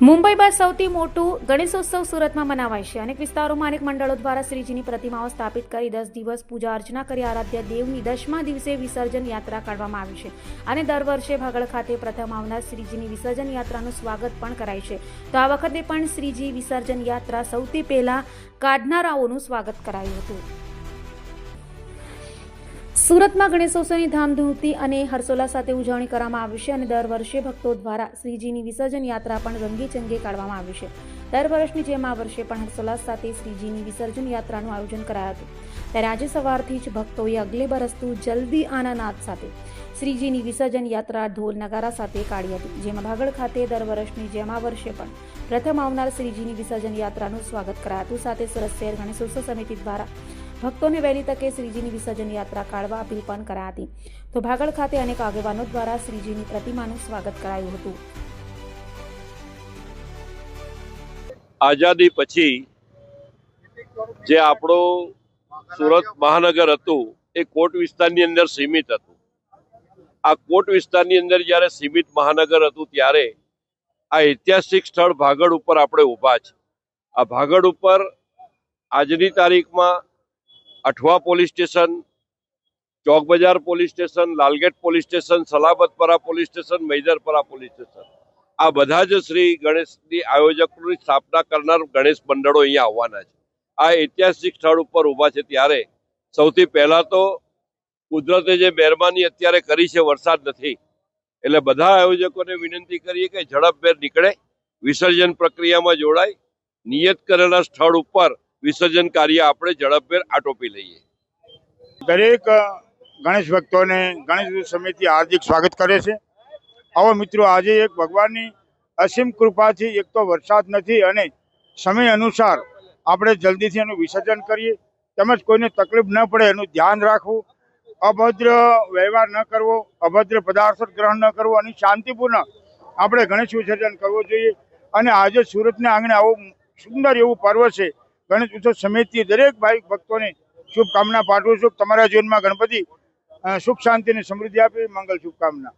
મુંબઈ બાદ સૌથી મોટું ગણેશોત્સવ સુરતમાં મનાવાય છે. અનેક વિસ્તારોમાં અનેક મંડળો દ્વારા શ્રીજીની પ્રતિમાઓ સ્થાપિત કરી દસ દિવસ પૂજા અર્ચના કરી આરાધ્ય દેવની દસમા દિવસે વિસર્જન યાત્રા કાઢવામાં આવી છે. અને દર વર્ષે ભાગળ ખાતે પ્રથમ આવનાર શ્રીજીની વિસર્જન યાત્રાનું સ્વાગત પણ કરાય છે. તો આ વખતે પણ શ્રીજી વિસર્જન યાત્રા સૌથી પહેલા કાઢનારાઓનું સ્વાગત કરાયું હતું. સુરતમાં ગણેશોત્સવની ધામધૂમથી અને હર્ષોલ્લાસ સાથે ઉજવણી કરવામાં આવી છે અને દર વર્ષે ભક્તો દ્વારા શ્રીજીની વિસર્જન યાત્રા પણ રંગેચંગે કાઢવામાં આવી છે. દર વર્ષની જેમ આ વર્ષે પણ હર્ષોલ્લાસ સાથે શ્રીજીની વિસર્જન યાત્રાનું આયોજન કરાયું હતું. ત્યારે આજે સવારથી જ ભક્તોએ અગલે બરસતું જલ્દી આના નાદ સાથે શ્રીજીની વિસર્જન યાત્રા ઢોલ નગારા સાથે કાઢી હતી, જેમાં ભાગળ ખાતે દર વર્ષની જેમ આ વર્ષે પણ પ્રથમ આવનાર શ્રીજીની વિસર્જન યાત્રાનું સ્વાગત કરાયું હતું. સાથે સુરત શહેર ગણેશોત્સવ સમિતિ દ્વારા ભક્તોને વહેલી તકે શ્રીજીની વિસર્જન યાત્રા કાઢવા અપીલ પણ કરાઈ હતી તો ભાગળ ખાતે અનેક આગેવાનો દ્વારા શ્રીજીની પ્રતિમાનું સ્વાગત કરાયું હતું. આઝાદી પછી જે આપણું સુરત મહાનગર હતું, એ કોટ વિસ્તારની અંદર સીમિત હતું. આ કોટ વિસ્તારની અંદર જ્યારે સીમિત મહાનગર હતું, ત્યારે આ ઐતિહાસિક સ્થળ ભાગડ ઉપર આપણે ઊભા છે આ ભાગડ ઉપર આજની તારીખમાં Athwa police station Chowk Bazaar police station, Lalgate police station, Salabatpura police station, Maidarpura police station. આ બધા જ શ્રી ગણેશની આયોજકોની સ્થાપના કરનાર ગણેશ મંડળો અહીંયા આવવાના છે. આ ઐતિહાસિક સ્થળ ઉપર ઊભા છે ત્યારે સૌથી પહેલાં તો કુદરતે જે મહેરબાની અત્યારે કરી છે, વરસાદ નથી. એટલે બધા આયોજકોને વિનંતી કરીએ કે ઝડપભેર નીકળે, વિસર્જન પ્રક્રિયામાં જોડાય, નિયત કરેલા સ્થળ ઉપર વિસર્જન કાર્ય આપણે ઝડપભેર આટોપી લઈએ. દરેક ગણેશ ભક્તોને ગણેશ સમિતિ હાર્દિક સ્વાગત કરે છે. આવો મિત્રો, આજે એક ભગવાનની અસીમ કૃપાથી, એક તો વરસાદ નથી અને સમય અનુસાર આપણે જલ્દીથી એનું વિસર્જન કરીએ. તેમજ કોઈને તકલીફ ન પડે, એનું ધ્યાન રાખવું. અભદ્ર વ્યવહાર ન કરવો, અભદ્ર પદાર્થ ગ્રહણ ન કરવો અને શાંતિપૂર્ણ આપણે ગણેશ વિસર્જન કરવું જોઈએ. અને આજે સુરતના આંગણે આવું સુંદર એવું પર્વ છે. ગણેશ ઉત્સવ સમિતિ દરેક ભાઈ ભક્તોને શુભકામના પાઠવું છું. તમારા જીવનમાં ગણપતિ સુખ શાંતિ અને સમૃદ્ધિ આપે. મંગલ શુભકામના.